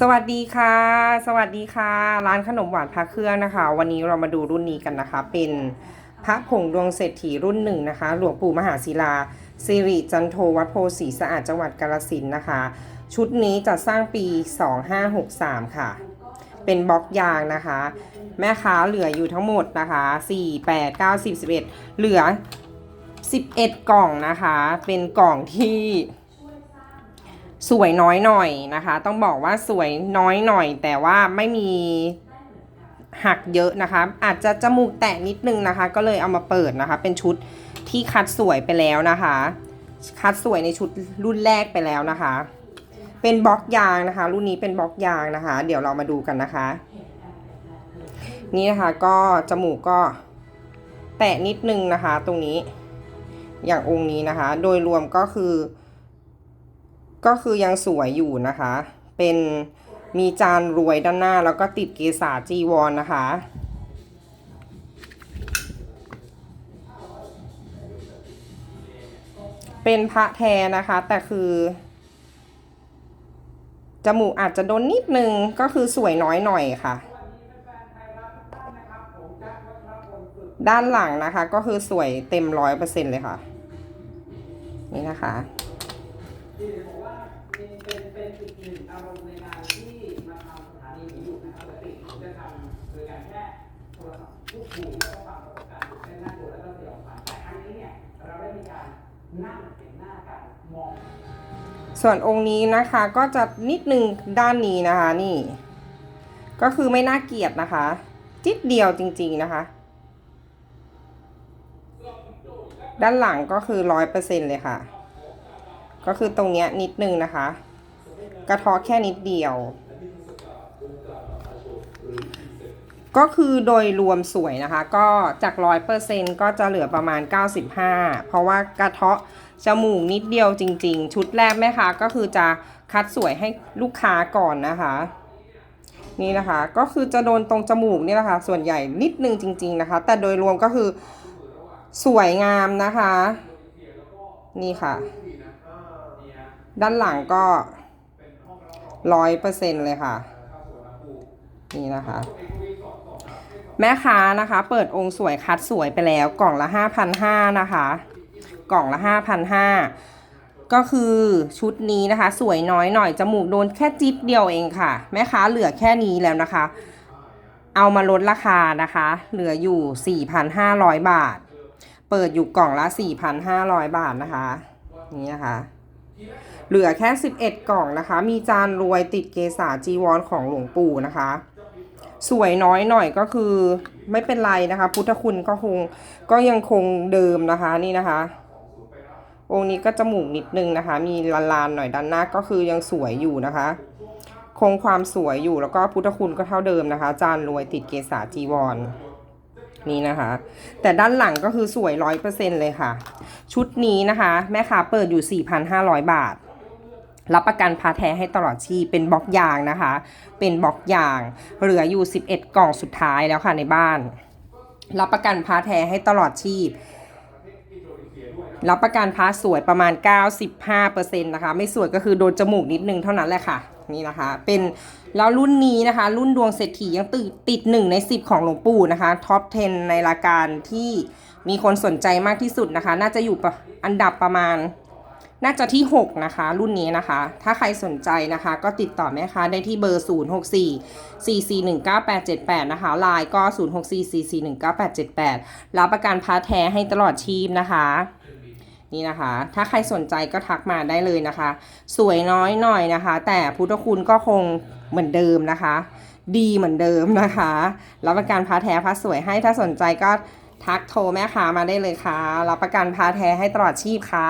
สวัสดีค่ะ สวัสดีค่ะ ร้านขนมหวานพระเครื่องนะคะ วันนี้เรามาดูรุ่นนี้กันนะคะ เป็นพระผงดวงเศรษฐีรุ่นหนึ่งนะคะ หลวงปู่มหาศิลาสิริจันโทวัดโพสีสะอาดจังหวัดกาฬสินนะคะ ชุดนี้จัดสร้างปี 2563 ค่ะ เป็นบล็อกยางนะคะ แม่ค้าเหลืออยู่ทั้งหมดนะคะ 4 8 9 10 11 เหลือ 11 กล่องนะคะ เป็นกล่องที่ สวยน้อยหน่อยนะคะ ต้องบอกว่าสวยน้อยหน่อย แต่ว่าไม่มีหักเยอะนะคะ อาจจะจมูกแตะนิดนึงนะคะ ก็เลยเอามาเปิดนะคะ เป็นชุดที่คัดสวยไปแล้วนะคะ คัดสวยในชุดรุ่นแรกไปแล้วนะคะ เป็นบล็อกยางนะคะ รุ่นนี้เป็นบล็อกยางนะคะ เดี๋ยวเรามาดูกันนะคะ นี่นะคะก็จมูกก็แตะนิดนึงนะคะ ตรงนี้อย่างองค์นี้นะคะ โดยรวมก็คือ ก็คือยังสวยอยู่นะคะ เป็นมีจานรวยด้านหน้าแล้วก็ติดเกษาจีวรนนะคะ เป็นพระแท้นะคะ แต่คือ จมูกอาจจะโดนนิดนึง ก็คือสวยน้อยหน่อยค่ะ ด้านหลังนะคะ ก็คือสวยเต็มร้อยเปอร์เซ็นเลยค่ะ นี่นะคะ อารมณ์ในการที่มาทำสถานีนี้อยู่นะครับปกติผมจะทำโดยการแค่โทรศัพท์พูดคุยแล้วก็ฟังประสบการณ์เช่นหน้าตัวแล้วก็เสียงผ่านแต่ครั้งนี้เนี่ยเราได้มีการนั่งเห็นหน้ากันมองส่วนองค์นี้นะคะก็จะนิดนึงด้านนี้นะคะนี่ ก็คือไม่น่าเกลียดนะคะ จิดเดียวจริง ๆนะคะ ด้านหลังก็คือร้อยเปอร์เซ็นเลยค่ะ ก็คือตรงเนี้ยนิดนึงนะคะ กระทาะแค่นิดเดียว ก็คือโดยรวมสวยนะคะ ก็จากร้อยเปอร์เซ็นก็จะเหลือประมาณ 95 เพราะว่ากระเทาะจมูกนิดเดียวจริง ๆ ชุดแรกแม่ค้าก็คือจะคัดสวยให้ลูกค้าก่อนนะคะ นี่นะคะก็คือจะโดนตรงจมูกนี่แหละค่ะส่วนใหญ่นิดนึงจริง ๆนะคะ แต่โดยรวมก็คือสวยงามนะคะ นี่ค่ะ ด้านหลังก็ ร้อยเปอร์เซ็นเลยค่ะ นี่นะคะ แม่ค้านะคะ เปิดองค์สวยคัดสวยไปแล้ว กล่องละ5,500นห้านะคะ กล่องละ5,500ก็คือชุดนี้นะคะ สวยน้อยหน่อยจมูกโดนแค่จิ๊บเดียวเองค่ะ แม่ค้าเหลือแค่นี้แล้วนะคะ เอามาลดราคานะคะ เหลืออยู่ 4,500 บาท เปิดอยู่กล่องละ 4,500 บาทนะคะ นี่นะคะ เหลือแค่ 11 กล่องนะคะ มีจานรวยติดเกษาจีวรของหลวงปู่นะคะ สวยน้อยหน่อยก็คือไม่เป็นไรนะคะ พุทธคุณก็คงก็ยังคงเดิมนะคะนี่นะคะ องค์นี้ก็จมูกนิดนึงนะคะ มีลานๆหน่อยด้านหน้าก็คือยังสวยอยู่นะคะ คงความสวยอยู่แล้วก็พุทธคุณก็เท่าเดิมนะคะ จานรวยติดเกษาจีวร นี่นะคะ แต่ด้านหลังก็คือสวยร้อยเปอร์เซ็นเลยค่ะ ชุดนี้นะคะ แม่ค้าเปิดอยู่ 4,500 บาท รับประกันพาแท้ให้ตลอดชีพเป็นบล็อกยางนะคะ เป็นบล็อกยาง เหลืออยู่ 11 กล่องสุดท้ายแล้วค่ะในบ้าน รับประกันพาแท้ให้ตลอดชีพรับประกันพาสวยประมาณ 95%นะคะ ไม่สวยก็คือโดนจมูกนิดนึงเท่านั้นแหละค่ะ นี่นะคะ เป็นแล้วรุ่นนี้นะคะ รุ่นดวงเศรษฐียังติดติดหนึ่งใน 10 ของหลวงปู่นะคะท็อป 10 ในรายการที่มีคนสนใจมากที่สุดนะคะ น่าจะอยู่อันดับประมาณ น่าจะที่ 6 นะคะ รุ่นนี้นะคะ ถ้าใครสนใจนะคะ ก็ติดต่อแม่ค้าได้ที่เบอร์ 064 4419878 นะคะไลน์ก็ 064 4419878 รับประกันพาแท้ให้ตลอดชีพนะคะ นี่นะคะ ถ้าใครสนใจก็ทักมาได้เลยนะคะ สวยน้อยหน่อยนะคะ แต่พุทธคุณก็คงเหมือนเดิมนะคะ ดีเหมือนเดิมนะคะรับประกันพาแท้พาสวยให้ถ้าสนใจก็ทักโทรแม่ค้ามาได้เลยค่ะรับประกันพาแท้ให้ตลอดชีพค่ะ